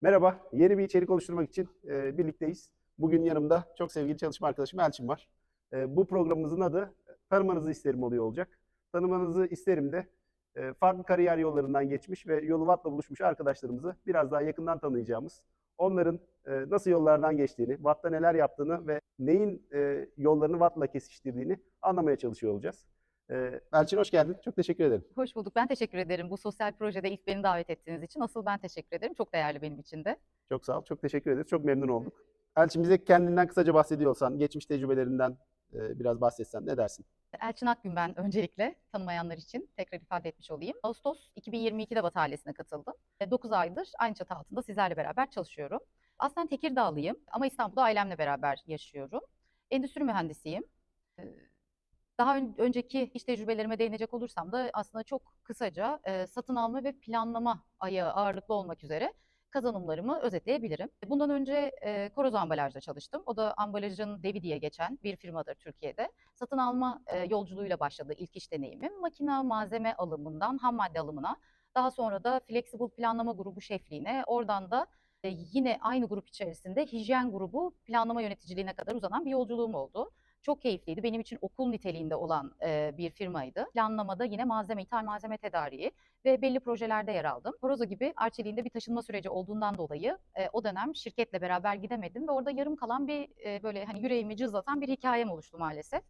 Merhaba, yeni bir içerik oluşturmak için e, birlikteyiz. Bugün yanımda çok sevgili çalışma arkadaşım Elçin var. E, bu programımızın adı Tanımanızı isterim oluyor olacak. Tanımanızı isterim de e, farklı kariyer yollarından geçmiş ve yolu Watt'la buluşmuş arkadaşlarımızı biraz daha yakından tanıyacağımız, onların e, nasıl yollardan geçtiğini, Watt'ta neler yaptığını ve neyin e, yollarını Watt'la kesiştirdiğini anlamaya çalışıyor olacağız. E, Elçin hoş geldin. Çok teşekkür ederim. Hoş bulduk. Ben teşekkür ederim bu sosyal projede ilk beni davet ettiğiniz için. Asıl ben teşekkür ederim. Çok değerli benim için de. Çok sağ ol. Çok teşekkür ederiz. Çok memnun olduk. Elçin bize kendinden kısaca bahsediyorsan, geçmiş tecrübelerinden e, biraz bahsetsen ne dersin? Elçin Akgün ben öncelikle tanımayanlar için tekrar ifade etmiş olayım. Ağustos 2022'de Batı ailesine katıldım. 9 aydır aynı çatı altında sizlerle beraber çalışıyorum. Aslen Tekirdağlıyım ama İstanbul'da ailemle beraber yaşıyorum. Endüstri mühendisiyim. Daha ön- önceki iş tecrübelerime değinecek olursam da aslında çok kısaca e, satın alma ve planlama ayağı ağırlıklı olmak üzere kazanımlarımı özetleyebilirim. Bundan önce e, Koroz Ambalaj'da çalıştım. O da ambalajın devi diye geçen bir firmadır Türkiye'de. Satın alma e, yolculuğuyla başladı ilk iş deneyimim. Makine malzeme alımından ham madde alımına, daha sonra da flexible planlama grubu şefliğine, oradan da e, yine aynı grup içerisinde hijyen grubu planlama yöneticiliğine kadar uzanan bir yolculuğum oldu. Çok keyifliydi. Benim için okul niteliğinde olan e, bir firmaydı. Planlamada yine malzeme, ithal malzeme tedariği ve belli projelerde yer aldım. Horozo gibi Arçelik'in bir taşınma süreci olduğundan dolayı e, o dönem şirketle beraber gidemedim ve orada yarım kalan bir e, böyle hani yüreğimi cızlatan bir hikayem oluştu maalesef.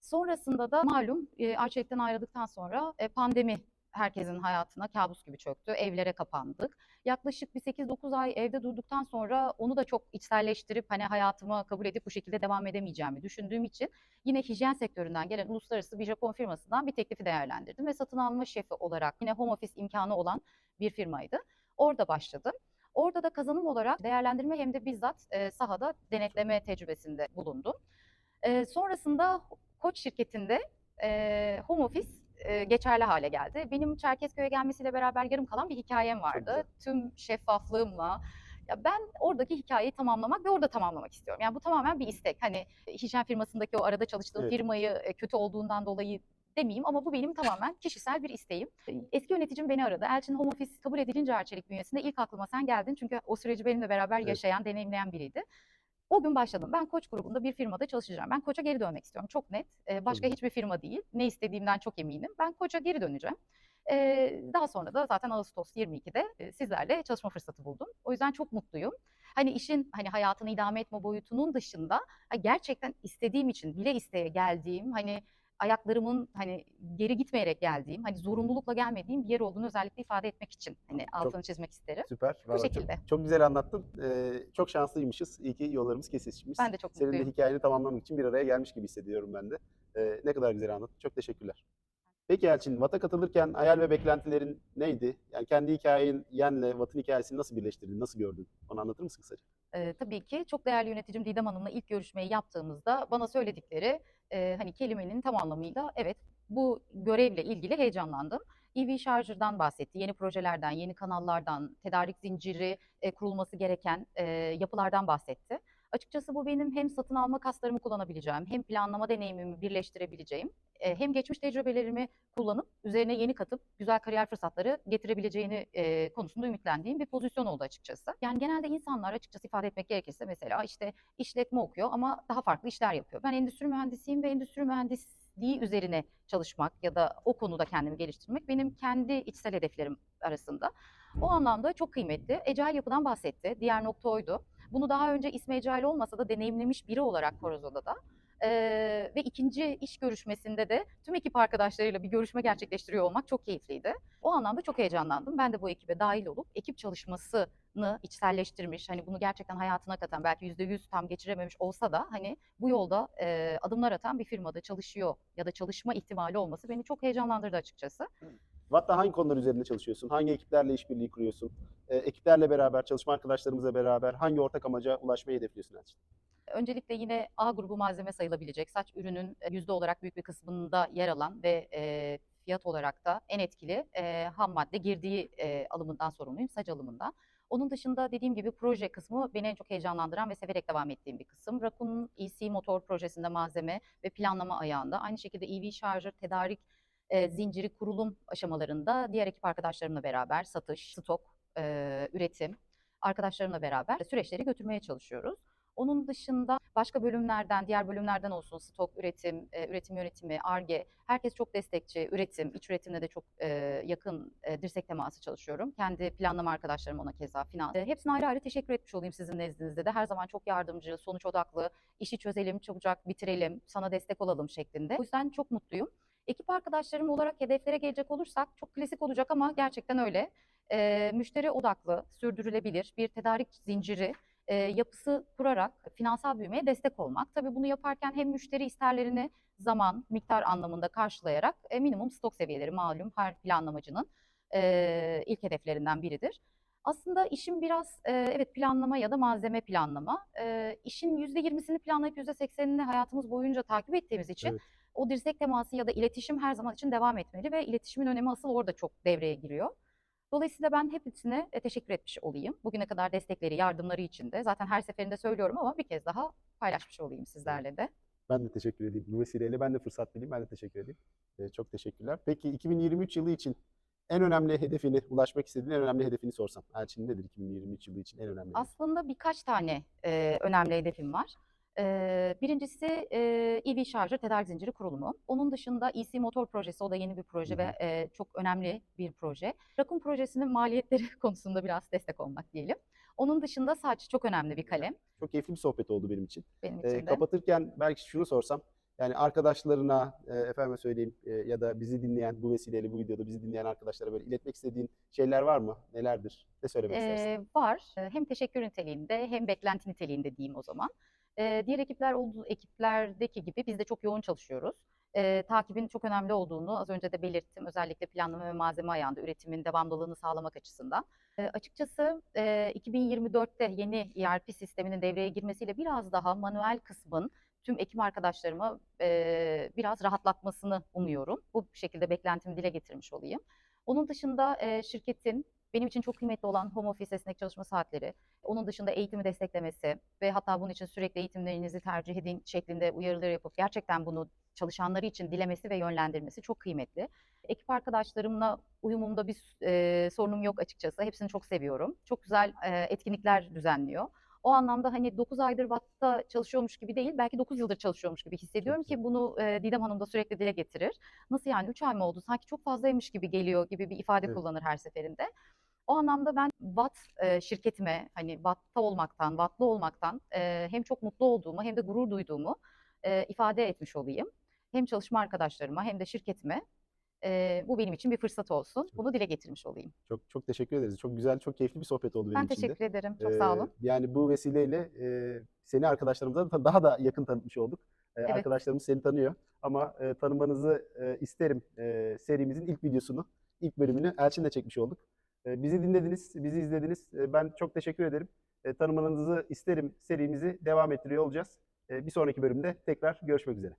Sonrasında da malum e, Arçelik'ten ayrıldıktan sonra e, pandemi herkesin hayatına kabus gibi çöktü. Evlere kapandık. Yaklaşık bir 8-9 ay evde durduktan sonra onu da çok içselleştirip hani hayatıma kabul edip bu şekilde devam edemeyeceğimi düşündüğüm için yine hijyen sektöründen gelen uluslararası bir Japon firmasından bir teklifi değerlendirdim ve satın alma şefi olarak yine home office imkanı olan bir firmaydı. Orada başladım. Orada da kazanım olarak değerlendirme hem de bizzat sahada denetleme tecrübesinde bulundum. Sonrasında Koç şirketinde home office e, geçerli hale geldi. Benim Çerkezköy'e gelmesiyle beraber yarım kalan bir hikayem vardı. Tüm şeffaflığımla. Ya ben oradaki hikayeyi tamamlamak ve orada tamamlamak istiyorum. Yani bu tamamen bir istek. Hani hijyen firmasındaki o arada çalıştığım Evet. firmayı kötü olduğundan dolayı demeyeyim ama bu benim tamamen kişisel bir isteğim. Eski yöneticim beni aradı. Elçin Home Office kabul edilince Arçelik bünyesinde ilk aklıma sen geldin. Çünkü o süreci benimle beraber Evet. yaşayan, deneyimleyen biriydi. O gün başladım. Ben Koç grubunda bir firmada çalışacağım. Ben Koç'a geri dönmek istiyorum. Çok net. Ee, başka güzel. hiçbir firma değil. Ne istediğimden çok eminim. Ben Koç'a geri döneceğim. Ee, daha sonra da zaten Ağustos 22'de e, sizlerle çalışma fırsatı buldum. O yüzden çok mutluyum. Hani işin hani hayatını idame etme boyutunun dışında gerçekten istediğim için bile isteye geldiğim hani ayaklarımın hani geri gitmeyerek geldiğim hani zorunlulukla gelmediğim bir yer olduğunu özellikle ifade etmek için hani altını çizmek isterim. Süper. Çok- şekilde. Çok, güzel anlattın. Ee, çok şanslıymışız. İyi ki yollarımız kesişmiş. Ben de çok Senin de mutluyum. hikayeni tamamlamak için bir araya gelmiş gibi hissediyorum ben de. Ee, ne kadar güzel anlattın. Çok teşekkürler. Peki Elçin, VAT'a katılırken hayal ve beklentilerin neydi? Yani kendi hikayen, Yen'le VAT'ın hikayesini nasıl birleştirdin, nasıl gördün? Onu anlatır mısın kısaca? Ee, tabii ki çok değerli yöneticim Didem Hanım'la ilk görüşmeyi yaptığımızda bana söyledikleri e, hani kelimenin tam anlamıyla evet bu görevle ilgili heyecanlandım. EV Charger'dan bahsetti, yeni projelerden, yeni kanallardan, tedarik zinciri e, kurulması gereken e, yapılardan bahsetti. Açıkçası bu benim hem satın alma kaslarımı kullanabileceğim, hem planlama deneyimimi birleştirebileceğim, e, hem geçmiş tecrübelerimi kullanıp üzerine yeni katıp güzel kariyer fırsatları getirebileceğini e, konusunda ümitlendiğim bir pozisyon oldu açıkçası. Yani genelde insanlar açıkçası ifade etmek gerekirse mesela işte işletme okuyor ama daha farklı işler yapıyor. Ben endüstri mühendisiyim ve endüstri mühendisliği üzerine çalışmak ya da o konuda kendimi geliştirmek benim kendi içsel hedeflerim arasında. O anlamda çok kıymetli. Ecel yapıdan bahsetti. Diğer nokta oydu. Bunu daha önce ismi Ecel olmasa da deneyimlemiş biri olarak Korozo'da da ee, ve ikinci iş görüşmesinde de tüm ekip arkadaşlarıyla bir görüşme gerçekleştiriyor olmak çok keyifliydi. O anlamda çok heyecanlandım. Ben de bu ekibe dahil olup ekip çalışmasını içselleştirmiş, hani bunu gerçekten hayatına katan, belki yüzde yüz tam geçirememiş olsa da hani bu yolda e, adımlar atan bir firmada çalışıyor ya da çalışma ihtimali olması beni çok heyecanlandırdı açıkçası. VAT'ta hangi konular üzerinde çalışıyorsun? Hangi ekiplerle işbirliği kuruyorsun? Ee, ekiplerle beraber, çalışma arkadaşlarımızla beraber hangi ortak amaca ulaşmayı hedefliyorsun Elçin? Öncelikle yine A grubu malzeme sayılabilecek saç ürünün e, yüzde olarak büyük bir kısmında yer alan ve e, fiyat olarak da en etkili e, ham madde girdiği e, alımından sorumluyum, saç alımından. Onun dışında dediğim gibi proje kısmı beni en çok heyecanlandıran ve severek devam ettiğim bir kısım. Rakun EC motor projesinde malzeme ve planlama ayağında. Aynı şekilde EV şarjör, tedarik e, zinciri kurulum aşamalarında diğer ekip arkadaşlarımla beraber satış, stok, e, üretim, arkadaşlarımla beraber süreçleri götürmeye çalışıyoruz. Onun dışında başka bölümlerden, diğer bölümlerden olsun stok, üretim, e, üretim yönetimi, ARGE, herkes çok destekçi. Üretim, iç üretimle de çok e, yakın e, dirsek teması çalışıyorum. Kendi planlama arkadaşlarım ona keza finans. E, hepsine ayrı ayrı teşekkür etmiş olayım sizin nezdinizde de. Her zaman çok yardımcı, sonuç odaklı, işi çözelim, çabucak bitirelim, sana destek olalım şeklinde. O yüzden çok mutluyum. Ekip arkadaşlarım olarak hedeflere gelecek olursak çok klasik olacak ama gerçekten öyle. E, müşteri odaklı, sürdürülebilir bir tedarik zinciri e, yapısı kurarak finansal büyümeye destek olmak. Tabii bunu yaparken hem müşteri isterlerini zaman, miktar anlamında karşılayarak e, minimum stok seviyeleri malum her planlamacının e, ilk hedeflerinden biridir. Aslında işin biraz e, evet planlama ya da malzeme planlama. E, işin %20'sini planlayıp %80'ini hayatımız boyunca takip ettiğimiz için Evet. O dirsek teması ya da iletişim her zaman için devam etmeli ve iletişimin önemi asıl orada çok devreye giriyor. Dolayısıyla ben hepsine e, teşekkür etmiş olayım. Bugüne kadar destekleri, yardımları için de. Zaten her seferinde söylüyorum ama bir kez daha paylaşmış olayım sizlerle de. Ben de teşekkür edeyim. Bu vesileyle ben de fırsat bileyim. Ben de teşekkür edeyim. Ee, çok teşekkürler. Peki 2023 yılı için en önemli hedefini, ulaşmak istediğin en önemli hedefini sorsam. Elçin nedir 2023 yılı için en önemli? Aslında birkaç tane e, önemli hedefim var. E, birincisi e, EV şarjı tedarik zinciri kurulumu. Onun dışında EC motor projesi, o da yeni bir proje Hı ve e, çok önemli bir proje. Rakun projesinin maliyetleri konusunda biraz destek olmak diyelim. Onun dışında saç çok önemli bir kalem Çok keyifli bir sohbet oldu benim için. benim için de. kapatırken belki şunu sorsam. Yani arkadaşlarına, e, efendime söyleyeyim e, ya da bizi dinleyen, bu vesileyle bu videoda bizi dinleyen arkadaşlara böyle iletmek istediğin şeyler var mı? Nelerdir? Ne söylemek istersin? Ee, var. Ee, Hem teşekkür niteliğinde hem beklenti niteliğinde diyeyim o zaman. Diğer ekipler olduğu ekiplerdeki gibi biz de çok yoğun çalışıyoruz. Ee, takibin çok önemli olduğunu az önce de belirttim. Özellikle planlama ve malzeme ayağında üretimin devamlılığını sağlamak açısından. Ee, açıkçası e, 2024'te yeni ERP sisteminin devreye girmesiyle biraz daha manuel kısmın tüm ekip arkadaşlarıma e, biraz rahatlatmasını umuyorum. Bu şekilde beklentimi dile getirmiş olayım. Onun dışında e, şirketin benim için çok kıymetli olan home office esnek çalışma saatleri, onun dışında eğitimi desteklemesi ve hatta bunun için sürekli eğitimlerinizi tercih edin şeklinde uyarılar yapıp gerçekten bunu çalışanları için dilemesi ve yönlendirmesi çok kıymetli. Ekip arkadaşlarımla uyumumda bir e, sorunum yok açıkçası. Hepsini çok seviyorum. Çok güzel e, etkinlikler düzenliyor. O anlamda hani 9 aydır Watt'ta çalışıyormuş gibi değil, belki 9 yıldır çalışıyormuş gibi hissediyorum ki bunu e, Didem Hanım da sürekli dile getirir. Nasıl yani 3 ay mı oldu? Sanki çok fazlaymış gibi geliyor gibi bir ifade Evet. kullanır her seferinde. O anlamda ben Watt e, şirketime hani Watt'ta olmaktan, Watt'lı olmaktan e, hem çok mutlu olduğumu hem de gurur duyduğumu e, ifade etmiş olayım. Hem çalışma arkadaşlarıma hem de şirketime. E, bu benim için bir fırsat olsun. Bunu dile getirmiş olayım. Çok çok teşekkür ederiz. Çok güzel, çok keyifli bir sohbet oldu benim Ben için de. teşekkür ederim. Çok sağ Ee, olun. Yani bu vesileyle e, seni arkadaşlarımıza da daha da yakın tanıtmış olduk. Ee, Evet. Arkadaşlarımız seni tanıyor ama e, tanımanızı e, isterim e, serimizin ilk videosunu, ilk bölümünü Elçin'le çekmiş olduk. E, bizi dinlediniz, bizi izlediniz. E, ben çok teşekkür ederim. E, tanımanızı isterim serimizi devam ettiriyor olacağız. E, bir sonraki bölümde tekrar görüşmek üzere.